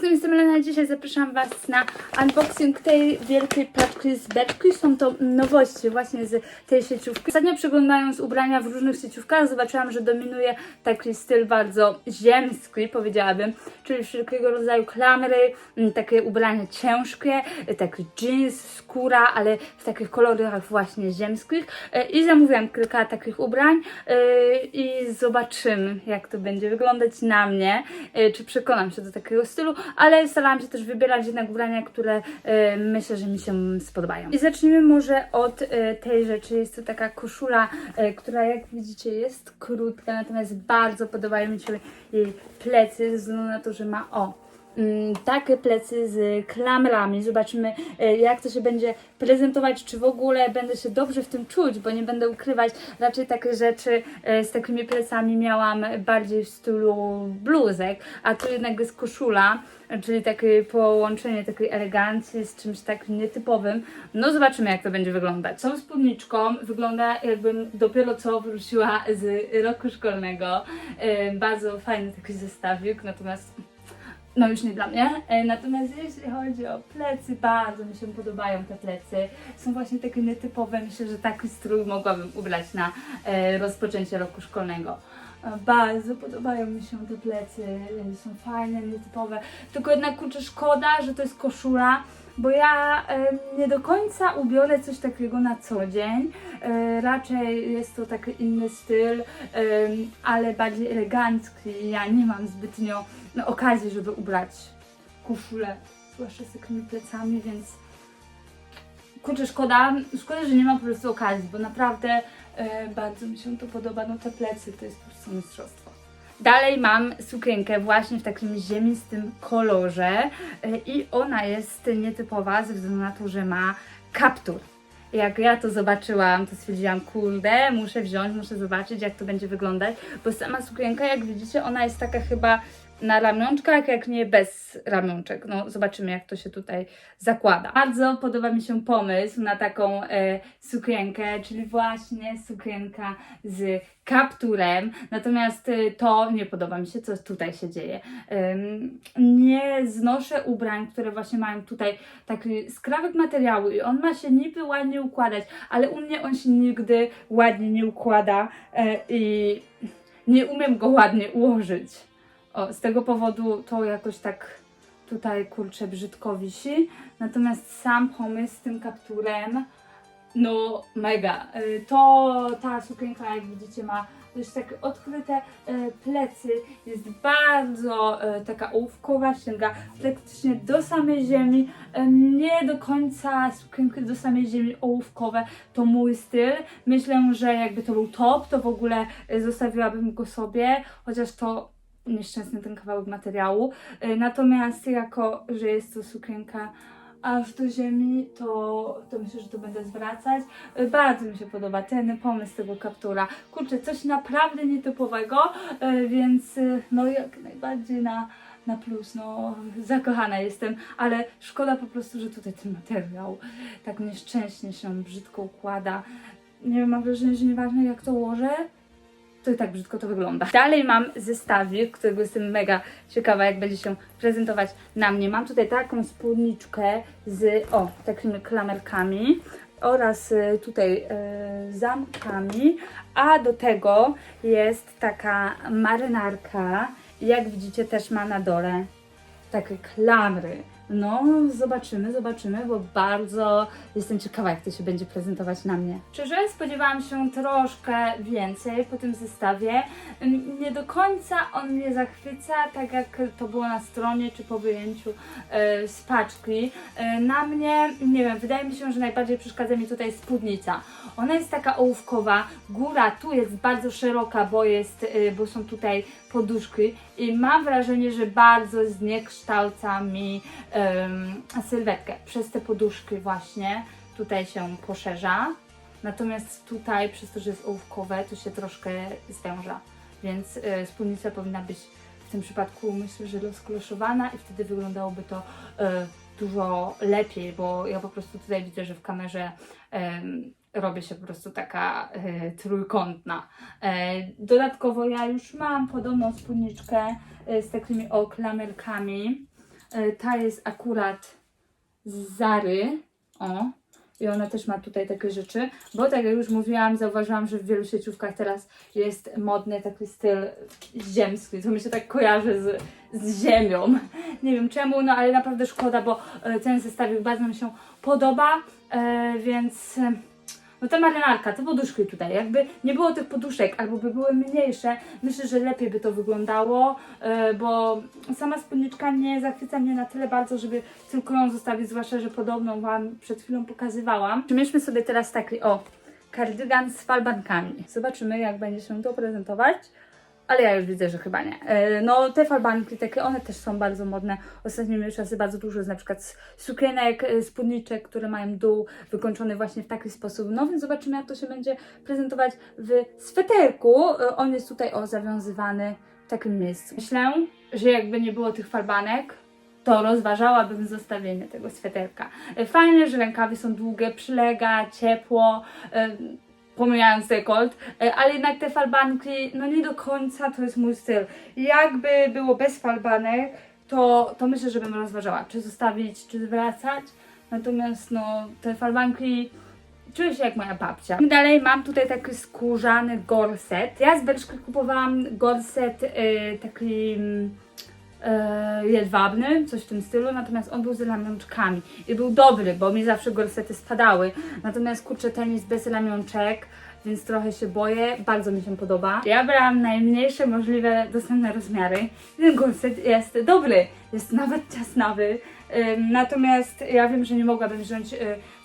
wszystkim, jestem Elena. Dzisiaj zapraszam Was na unboxing tej wielkiej paczki z beczki. Są to nowości właśnie z tej sieciówki. Ostatnio przeglądając ubrania w różnych sieciówkach zobaczyłam, że dominuje taki styl bardzo ziemski, powiedziałabym, czyli wszelkiego rodzaju klamry, m, takie ubrania ciężkie, taki jeans, skóra, ale w takich kolorach właśnie ziemskich. Y, I zamówiłam kilka takich ubrań y, i zobaczymy, jak to będzie wyglądać na mnie, y, czy przekonam się do takiego stylu, ale starałam się też wybierać jednak ubrania, które y, myślę, że mi się spodobają. I zacznijmy może od y, tej rzeczy. Jest to taka koszula, y, która jak widzicie jest krótka, natomiast bardzo podobają mi się jej plecy, ze względu na to, że ma o takie plecy z klamrami. Zobaczymy, e, jak to się będzie prezentować, czy w ogóle będę się dobrze w tym czuć, bo nie będę ukrywać. Raczej takie rzeczy e, z takimi plecami miałam bardziej w stylu bluzek, a tu jednak jest koszula, czyli takie połączenie takiej elegancji z czymś takim nietypowym. No zobaczymy, jak to będzie wyglądać. Tą spódniczką wygląda jakbym dopiero co wróciła z roku szkolnego. E, Bardzo fajny taki zestawik, natomiast no już nie dla mnie. E, Natomiast jeśli chodzi o plecy, bardzo mi się podobają te plecy. Są właśnie takie nietypowe. Myślę, że taki strój mogłabym ubrać na e, rozpoczęcie roku szkolnego. E, Bardzo podobają mi się te plecy, są fajne, nietypowe. Tylko jednak kurczę szkoda, że to jest koszula, bo ja e, nie do końca ubiorę coś takiego na co dzień. E, raczej jest to taki inny styl, em, ale bardziej elegancki. Ja nie mam zbytnio no, okazji, żeby ubrać koszulę, zwłaszcza z takimi plecami, więc kurczę, szkoda, szkoda, że nie mam po prostu okazji, bo naprawdę e, bardzo mi się to podoba. No te plecy to jest po prostu mistrzostwo. Dalej mam sukienkę właśnie w takim ziemistym kolorze e, i ona jest nietypowa ze względu na to, że ma kaptur. Jak ja to zobaczyłam, to stwierdziłam, kurde, muszę wziąć, muszę zobaczyć, jak to będzie wyglądać, bo sama sukienka, jak widzicie, ona jest taka chyba na ramionczkach, jak nie bez ramionczek. No, zobaczymy, jak to się tutaj zakłada. Bardzo podoba mi się pomysł na taką e, sukienkę, czyli właśnie sukienka z kapturem. Natomiast e, to nie podoba mi się, co tutaj się dzieje. Nie znoszę ubrań, które właśnie mają tutaj taki skrawek materiału i on ma się niby ładnie układać, ale u mnie on się nigdy ładnie nie układa e, i nie umiem go ładnie ułożyć. O, z tego powodu to jakoś tak tutaj kurczę brzydko wisi. Natomiast sam pomysł z tym kapturem, no mega. Y, To ta sukienka, jak widzicie, ma dość takie odkryte e, plecy, jest bardzo e, taka ołówkowa, sięga praktycznie do samej ziemi. Nie do końca sukienki do samej ziemi ołówkowe to mój styl. Myślę, że jakby to był top, to w ogóle zostawiłabym go sobie, chociaż to nieszczęsny ten kawałek materiału. E, Natomiast jako, że jest to sukienka aż do ziemi, to, to myślę, że to będę zwracać. E, Bardzo mi się podoba ten pomysł tego kaptura. Kurczę, coś naprawdę nietypowego, e, więc no jak najbardziej na, na plus, no zakochana jestem, ale szkoda po prostu, że tutaj ten materiał tak nieszczęśnie się brzydko układa. Nie wiem, mam wrażenie, że nieważne jak to ułożę, to tak brzydko to wygląda. Dalej mam zestawik, którego jestem mega ciekawa, jak będzie się prezentować na mnie. Mam tutaj taką spódniczkę z, o, takimi klamerkami oraz y, tutaj y, zamkami, a do tego jest taka marynarka. Jak widzicie też ma na dole takie klamry. No, zobaczymy, zobaczymy, bo bardzo jestem ciekawa, jak to się będzie prezentować na mnie. Szczerze, spodziewałam się troszkę więcej po tym zestawie. Ym, Nie do końca on mnie zachwyca, tak jak to było na stronie, czy po wyjęciu e, z paczki. E, na mnie, nie wiem, wydaje mi się, że najbardziej przeszkadza mi tutaj spódnica. Ona jest taka ołówkowa, góra tu jest bardzo szeroka, bo, jest, e, bo są tutaj poduszki i mam wrażenie, że bardzo zniekształca mi em, sylwetkę przez te poduszki właśnie tutaj się poszerza. Natomiast tutaj, przez to, że jest ołówkowe, to się troszkę zwęża. Więc y, spódnica powinna być w tym przypadku, myślę, że rozkloszowana i wtedy wyglądałoby to y, dużo lepiej, bo ja po prostu tutaj widzę, że w kamerze em, robi się po prostu taka e, trójkątna. E, dodatkowo ja już mam podobną spódniczkę e, z takimi o klamerkami. E, Ta jest akurat z Zary. O. I ona też ma tutaj takie rzeczy, bo tak jak już mówiłam, zauważyłam, że w wielu sieciówkach teraz jest modny taki styl ziemski, co mi się tak kojarzy z, z ziemią. Nie wiem czemu, no ale naprawdę szkoda, bo e, ten zestawik bardzo mi się podoba, e, więc e, no ta marynarka, te poduszki tutaj, jakby nie było tych poduszek, albo by były mniejsze, myślę, że lepiej by to wyglądało, e, bo sama spódniczka nie zachwyca mnie na tyle bardzo, żeby tylko ją zostawić, zwłaszcza, że podobną Wam przed chwilą pokazywałam. Przymierzmy sobie teraz taki, o, kardygan z falbankami. Zobaczymy, jak będzie się to prezentować. Ale ja już widzę, że chyba nie. E, No, te falbanki takie, one też są bardzo modne. Ostatnimi czasy bardzo dużo jest na przykład s- sukienek, e, spódniczek, które mają dół wykończony właśnie w taki sposób. No więc zobaczymy, jak to się będzie prezentować w sweterku. E, On jest tutaj, o, zawiązywany w takim miejscu. Myślę, że jakby nie było tych falbanek, to rozważałabym zostawienie tego sweterka. Fajne, że rękawy są długie, przylega, ciepło, pomijając dekolt, e, ale jednak te falbanki, no nie do końca to jest mój styl. Jakby było bez falbanek, to, to myślę, że bym rozważała, czy zostawić, czy zwracać. Natomiast no, te falbanki czuję się jak moja babcia. Dalej mam tutaj taki skórzany gorset. Ja z Berszki kupowałam gorset y, taki mm, jedwabny, coś w tym stylu, natomiast on był z ramionczkami i był dobry, bo mi zawsze gorsety spadały. Natomiast kurczę, ten jest bez ramionczek, więc trochę się boję, bardzo mi się podoba. Ja brałam najmniejsze możliwe dostępne rozmiary. Ten gorset jest dobry, jest nawet ciasnawy. Natomiast ja wiem, że nie mogłabym wziąć y,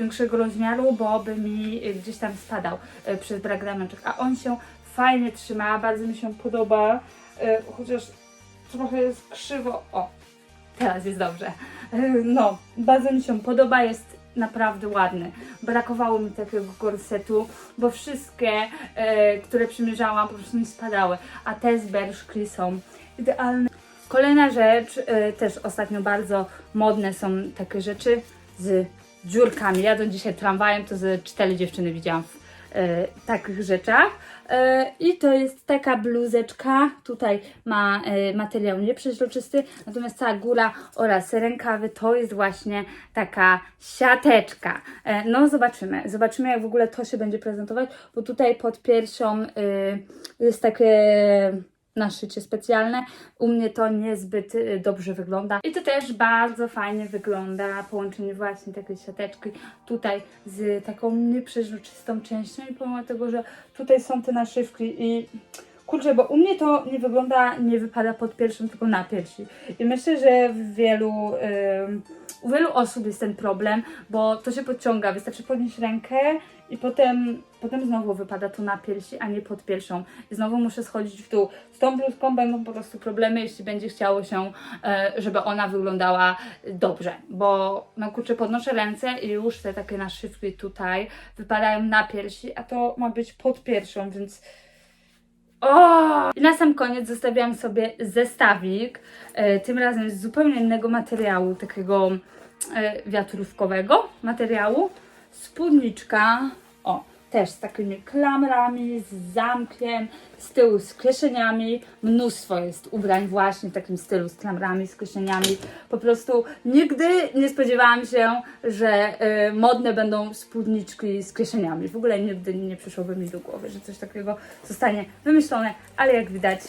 większego rozmiaru, bo by mi gdzieś tam spadał y, przez brak ramionczek. A on się fajnie trzyma, bardzo mi się podoba. Y, Chociaż trochę jest krzywo. O, teraz jest dobrze. Y, No, bardzo mi się podoba, jest naprawdę ładny. Brakowało mi takiego gorsetu, bo wszystkie, e, które przymierzałam, po prostu mi spadały, a te z Bershki są idealne. Kolejna rzecz, e, też ostatnio bardzo modne są takie rzeczy z dziurkami. Jadę dzisiaj tramwajem, to ze cztery dziewczyny widziałam w e, takich rzeczach. E, I to jest taka bluzeczka. Tutaj ma e, materiał nieprzeźroczysty, natomiast cała góra oraz rękawy to jest właśnie taka siateczka. E, no zobaczymy. Zobaczymy jak w ogóle to się będzie prezentować, bo tutaj pod piersią e, jest takie naszycie specjalne. U mnie to niezbyt y, dobrze wygląda. I to też bardzo fajnie wygląda. Połączenie właśnie takiej siateczki tutaj z taką nieprzeźroczystą częścią i pomimo tego, że tutaj są te naszywki i kurczę, bo u mnie to nie wygląda, nie wypada pod piersią, tylko na piersi. I myślę, że w wielu, ym, u wielu osób jest ten problem, bo to się podciąga. Wystarczy podnieść rękę i potem, potem znowu wypada to na piersi, a nie pod piersią. I znowu muszę schodzić w dół. Z tą bluzką będą po prostu problemy, jeśli będzie chciało się, e, żeby ona wyglądała dobrze. Bo no kurczę, podnoszę ręce i już te takie naszywki tutaj wypadają na piersi, a to ma być pod piersią, więc o! I na sam koniec zostawiłam sobie zestawik, e, tym razem z zupełnie innego materiału, takiego e, wiatrówkowego materiału. Spódniczka, o, też z takimi klamrami, z zamkiem, z tyłu z kieszeniami. Mnóstwo jest ubrań właśnie w takim stylu, z klamrami, z kieszeniami. Po prostu nigdy nie spodziewałam się, że e, modne będą spódniczki z kieszeniami. W ogóle nigdy nie przyszłoby mi do głowy, że coś takiego zostanie wymyślone, ale jak widać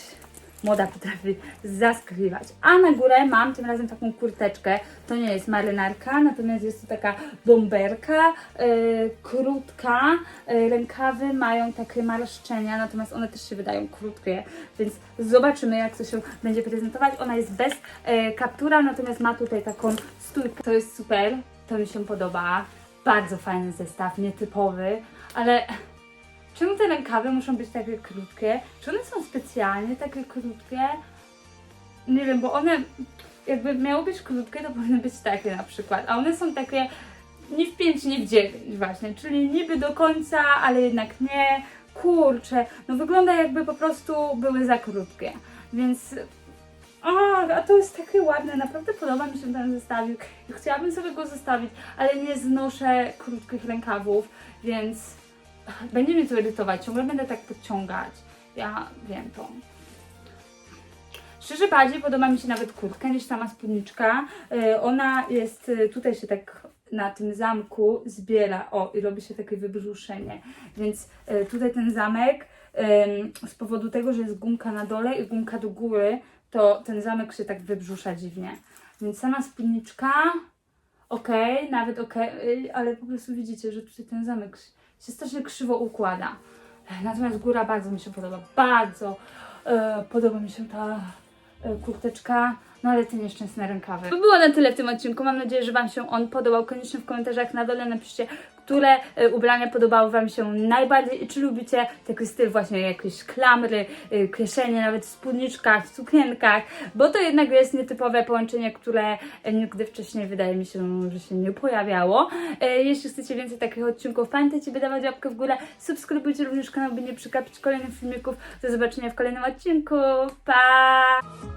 moda potrafi zaskakiwać. A na górę mam tym razem taką kurteczkę. To nie jest marynarka, natomiast jest to taka bomberka, yy, krótka. Yy, rękawy mają takie marszczenia, natomiast one też się wydają krótkie, więc zobaczymy jak to się będzie prezentować. Ona jest bez yy, kaptura, natomiast ma tutaj taką stójkę. To jest super, to mi się podoba. Bardzo fajny zestaw, nietypowy, ale Czemu te rękawy muszą być takie krótkie? Czy one są specjalnie takie krótkie? Nie wiem, bo one jakby miały być krótkie, to powinny być takie na przykład, a one są takie nie w 5, nie w 9 właśnie, czyli niby do końca, ale jednak nie. Kurczę, no wygląda jakby po prostu były za krótkie, więc... O, a to jest takie ładne, naprawdę podoba mi się ten zestawik chciałabym sobie go zostawić, ale nie znoszę krótkich rękawów, więc będzie mnie to irytować, ciągle będę tak podciągać. Ja wiem to. Szczerze bardziej podoba mi się nawet kurtka niż sama spódniczka. E, Ona jest, e, tutaj się tak na tym zamku zbiera, o i robi się takie wybrzuszenie. Więc e, tutaj ten zamek z powodu tego, że jest gumka na dole i gumka do góry, to ten zamek się tak wybrzusza dziwnie. Więc sama spódniczka, okej, nawet y, ale po prostu widzicie, że tutaj ten zamek się strasznie krzywo układa. Natomiast góra bardzo mi się podoba, bardzo e, podoba mi się ta e, kurteczka, no ale te nieszczęsne rękawy. To było na tyle w tym odcinku, mam nadzieję, że Wam się on podobał. Koniecznie w komentarzach na dole napiszcie, które e, ubrania podobały Wam się najbardziej i czy lubicie taki styl właśnie jakieś klamry, e, kieszenie, nawet w spódniczkach, w sukienkach, bo to jednak jest nietypowe połączenie, które nigdy wcześniej wydaje mi się, że się nie pojawiało. E, Jeśli chcecie więcej takich odcinków, pamiętajcie, by dawać łapkę w górę, subskrybujcie również kanał, by nie przegapić kolejnych filmików. Do zobaczenia w kolejnym odcinku. Pa!